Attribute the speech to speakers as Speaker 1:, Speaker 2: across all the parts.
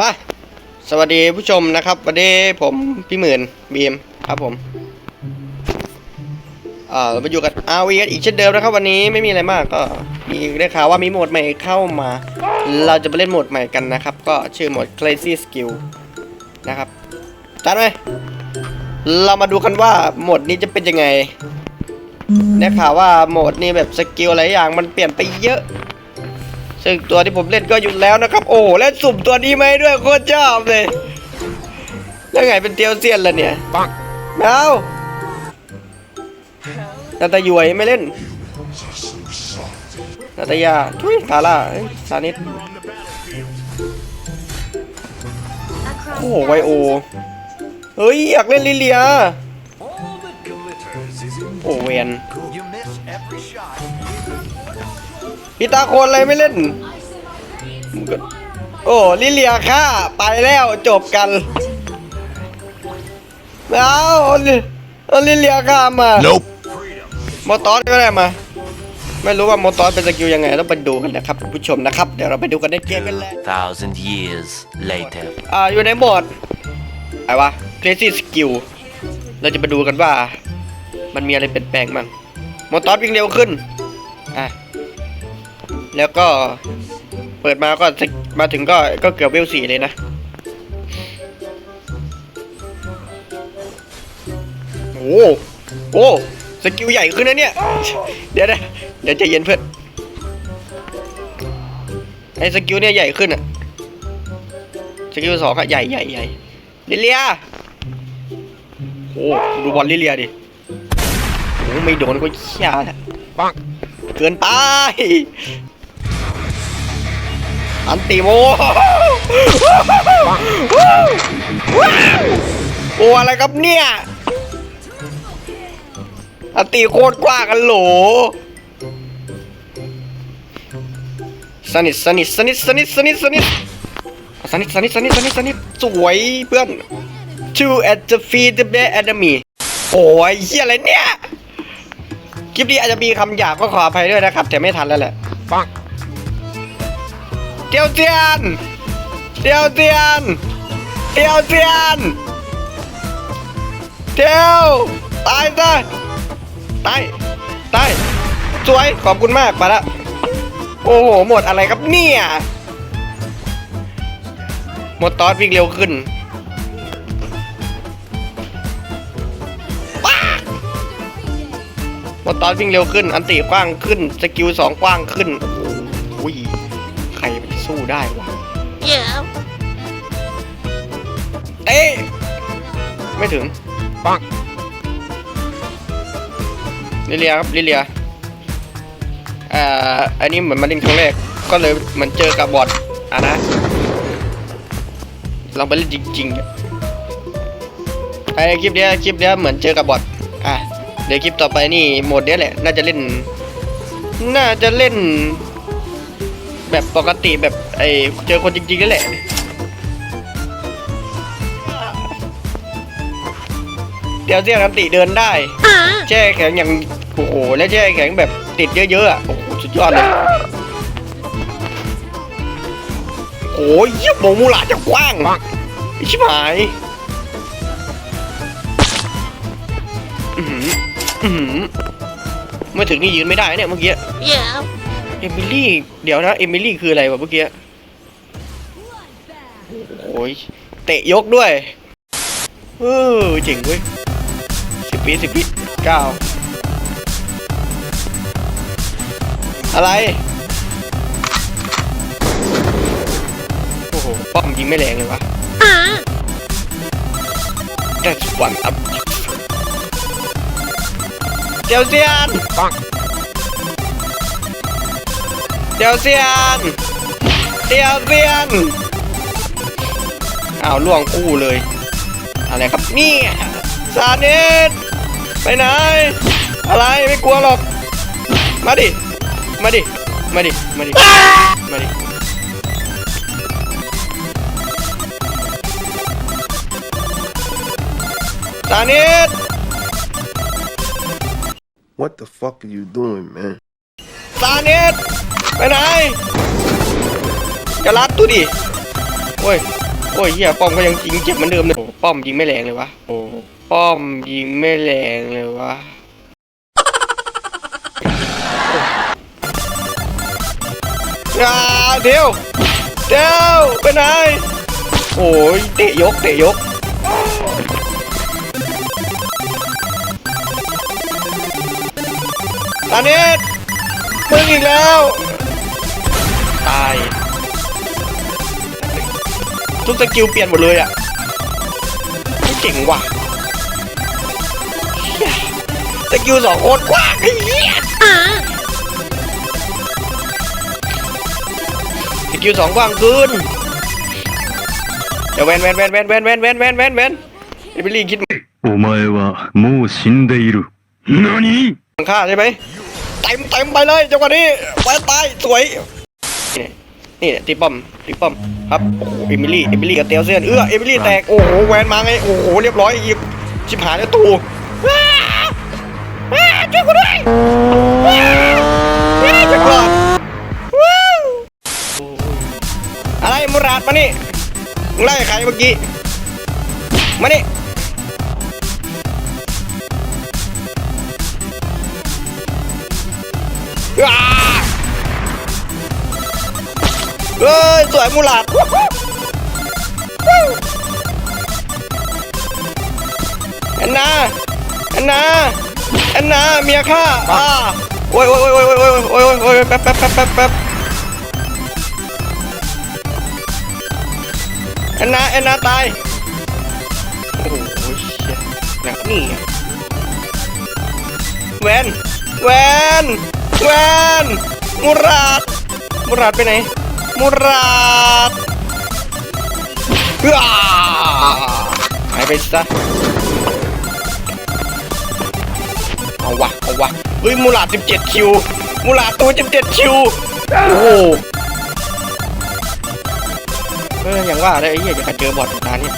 Speaker 1: มาสวัสดีผู้ชมนะครับวันนี้ผมพี่หมื่นบีมครับผมอ่าเรามาอยู่กับ RV กันอีกเช่นเดิมนะครับ วันนี้ไม่มีอะไรมากก็มีได้ข่าวว่ามีโหมดใหม่เข้ามา เราจะไปเล่นโหมดใหม่กันนะครับ ก็ชื่อโหมด Crazy Skill นะครับจัดไหมเรามาดูกันว่าโหมดนี้จะเป็นยังไงได้ข่าวว่าโหมดนี้แบบสกิลอะไรอย่างมันเปลี่ยนไปเยอะ ซึ่งตัวที่ผมเล่นก็หยุดแล้วนะครับ โอ้และสุ่มตัวนี้มาให้ด้วยโคตรชอบเลย แล้วไงเป็นเตียวเซียนล่ะเนี่ยปังเอานาตาหยวยไม่เล่นนาตายาทุยกาล่าเอ้ยซานิสโอ้โหไวโอ เฮ้ย อยากเล่นลิเลีย
Speaker 2: All that glitters is in
Speaker 1: โอ้เวน
Speaker 2: You miss every shot.
Speaker 1: พิตาโคนอะไรไม่เล่นมึงก็โอ้ลิเลียค่าไปแล้วจบกันเอาเอาลิเลียค่ามา
Speaker 3: Nope.
Speaker 1: โมตอสก็ได้มา ไม่รู้ว่าโมตอสเป็นสกิลยังไงต้องไปดูกันนะครับผู้ชมนะครับ เดี๋ยวเราไปดูกันในเกมกันเลย
Speaker 3: Thousand years later.
Speaker 1: อ่าอยู่ในโหมดอะไรวะ crazy skill เราจะไปดูกันว่า มันมีอะไรเปลี่ยนแปลงบ้างโมตอสวิ่งเร็วขึ้นอะ แล้วก็เปิดมาก็มาถึงก็ก็เกือบเวลสี่เลยนะ โอ้โหโอ้สกิลใหญ่ขึ้นนะเนี่ย เดี๋ยวนะเดี๋ยวใจเย็นเพื่อนไอ้สกิลเนี่ยใหญ่ขึ้นอะสกิลสองอะใหญ่ใหญ่ใหญ่ลิเลียโอ้ดูบอลลิเลียดิโอ้ไม่โดนก็เชี่ยแหละปังเกินไป อันติโมโอ้อะไรครับเนี่ยอันติโคตรกว้างกันโหลสนิทสนิทสนิทสนิทสนิทสนิทสนิทสนิทสนิทสนิทสนิทสวยเพื่อน two at the feed the enemy โอ้ยเฮียอะไรเนี่ย คลิปนี้อาจจะมีคำหยาบก็ขออภัยด้วยนะครับ แต่ไม่ทันแล้วแหละปัง เตียวเจียนเตียวเจียนเตียวเจียนเตียวตายซะตายตายสวยขอบคุณมากไปละโอ้โหหมดอะไรครับเนี่ยหมดตอสวิ่งเร็วขึ้นหมดตอสวิ่งเร็วขึ้น อันติกว้างขึ้น สกิลสองกว้างขึ้นโอ้ย ใครมันจะสู้ได้วะเอ๊ะไม่ถึงปังลิเลียครับลิเลียอ่าอันนี้เหมือนมาเล่นครั้งแรก ก็เลยเหมือนเจอกับบอทอะนะลองไปเล่นจริงๆอะไอคลิปเนี้ยคลิปเนี้ยเหมือนเจอกับบอทอะเดี๋ยวคลิปต่อไปนี่โหมดเนี้ยแหละ น่าจะเล่น น่าจะเล่น แบบปกติแบบไอเจอคนจริงๆนั่นแหละเดี๋ยวเสียกันติเดินได้ แช่แข็งอย่างโอ้โหแล้วแช่แข็งแบบติดเยอะๆอะโอ้โหสุดยอดเลยโอ้ยเยี่ยมโมมูหลาจะกว้างไอ้ชิบหายอือหืออือหือมาถึงนี่ยืนไม่ได้เนี่ยเมื่อกี้เอมิลี่ เดี๋ยวนะเอมิลี่คืออะไรวะเมื่อกี้ โอ้ย เตะยกด้วย เออเจ๋งเว้ยสิบปีสิบปีเก้าอะไร โอ้โห ป้อมยิงไม่แรงเลยวะ That's one up เจียวเซียนปัง เจียวเซียนเจียวเซียนอ้าวล่วงคู่เลย อะไรครับเนี่ยซาเนตไปไหน อะไรไม่กลัวหรอก มาดิ มาดิ มาดิ มาดิ มาดิซาเนต
Speaker 4: What the fuck are you doing, man?
Speaker 1: ซาเนต ไปไหนจะรัดตัวดิโอ้ยโอ้ยเฮียป้อมก็ยังยิงเจ็บเหมือนเดิมเลยโอ้ป้อมยิงไม่แรงเลยวะโอ้ป้อมยิงไม่แรงเลยวะอ่าเดี๋ยวเดี๋ยวไปไหนโอ้ยเตะยกเตะยกตอนนี้มึงอีกแล้ว ตาย ทุกสกิลเปลี่ยนหมดเลยอะเก่งว่ะสกิลสองโคตกว้างไอ้สกิลสองกว้างเกินเดี๋ยวแวนแวนแวนแวนแวนแวนแวนแวนแวนแวนเอเบลี่คิด
Speaker 5: โอ้ไม่ว่ามูสินเด
Speaker 1: อิรุนนี่ฆ่าใช่ไหมเต็มเต็มไปเลยจังหวะนี้แวนตายสวย นี่นี่ตีป้อมตีป้อมครับโอ้โหเอมิลี่เอมิลี่กับเตียวเซียนเอื้อเอมิลี่แตกโอ้โหแวนมาไงโอ้โหเรียบร้อยหยิบชิบหายแล้วตูว้าว้าช่วยกูด้วยว้าว้าวช่วยกูด้วยว้าวอะไรมุราดมานี่มึงไล่ใครเมื่อกี้มานี่ว้า เฮ้ย สวยมูหลาดแอนนาแอนนาแอนนาเมียข้าอ่าโอ้ยโอ้ยโอ้ยโอ้ยโอ้ยโอ้ยโอ้ยแป๊บแป๊บแป๊บแป๊บแป๊บแอนนาแอนนาตายโอ้โหเชี่ยหนักนี่แวนแวนแวนมูราดมูราดไปไหน มูราดอ้าหายไปซะเอาวะเอาวะเฮ้ยมูราด17 คิว มูราดตัว 17 คิว โอ้โหเอออย่างว่าเลยไอ้เหี้ยอยากจะเจอบอทตาเนี่ย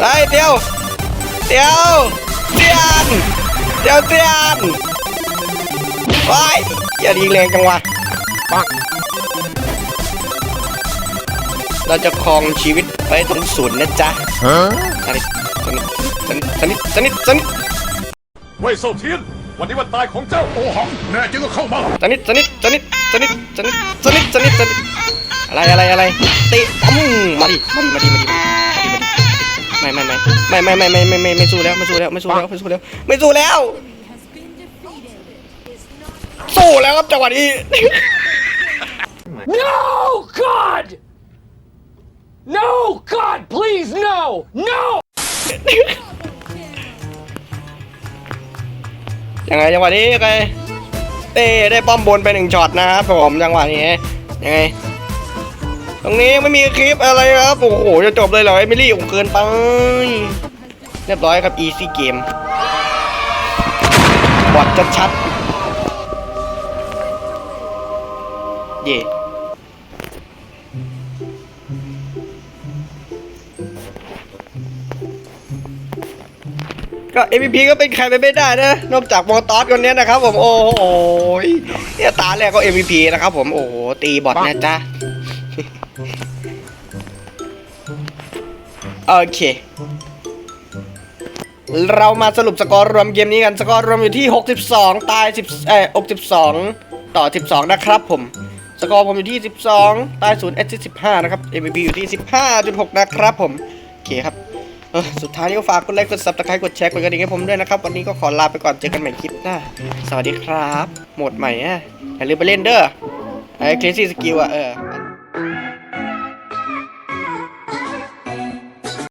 Speaker 1: ไอ้เตียวเตียวเตียนเตียวเตียนไปอย่าดีแรงจังวะปัง เราจะครองชีวิตไปตรงศูนย์นะจ๊ะสนิทสนิทสนิทสนิทสนิท
Speaker 2: เว่ยเซาเทียนวันนี้วันตายของเจ้าโอหังแน่จริงก็เข้ามา
Speaker 1: สนิทสนิทสนิทสนิทสนิทสนิทสนิทสนิทอะไรอะไรอะไรเตะปั๊มมาดิมาดิมาดิมาดิมาดิมาดิไม่ไม่ไม่ไม่ไม่ไม่ไม่ไม่ไม่ไม่สู้แล้วไม่สู้แล้วไม่สู้แล้วไม่สู้แล้วไม่สู้แล้วสู้แล้วครับจังหวะนี้
Speaker 6: No, God! No, God, please, no! No!
Speaker 1: ยังไงจังหวะนี้ยังไงเต้ได้ป้อมบนไปหนึ่งช็อตนะครับผมจังหวะนี้ยังไง ตรงนี้ไม่มีคลิปอะไรครับโอ้โหจะจบเลยเหรอเอมิลี่โอ้เกินไปเรียบร้อยครับ easy game บอดจะชัดเย่ ก็ MVP ก็เป็นใครไปไม่ได้นะ นอกจากโมตอสคนนี้นะครับผมโอ้โหเนี่ยตาแรกก็ MVP นะครับผมโอ้โหตีบอทนะจ๊ะโอเค เรามาสรุปสกอร์รวมเกมนี้กันสกอร์รวมอยู่ที่ 62 ตาย 10เอ่อ62 ต่อ 12 นะครับผมสกอร์ผมอยู่ที่ 12 ตาย0 s 15 นะครับ MVP อยู่ที่ 15.6 นะครับผม โอเคครับ สุดท้ายนี้ก็ฝากกดไลค์กดซับสไครต์กดแชร์กดกระดิ่งให้ผมด้วยนะครับ วันนี้ก็ขอลาไปก่อนเจอกันใหม่คลิปหน้า สวัสดีครับ โหมดใหม่อะอย่าลืมไปเล่นเด้อไอ้เคลซี่สกิลอะเออ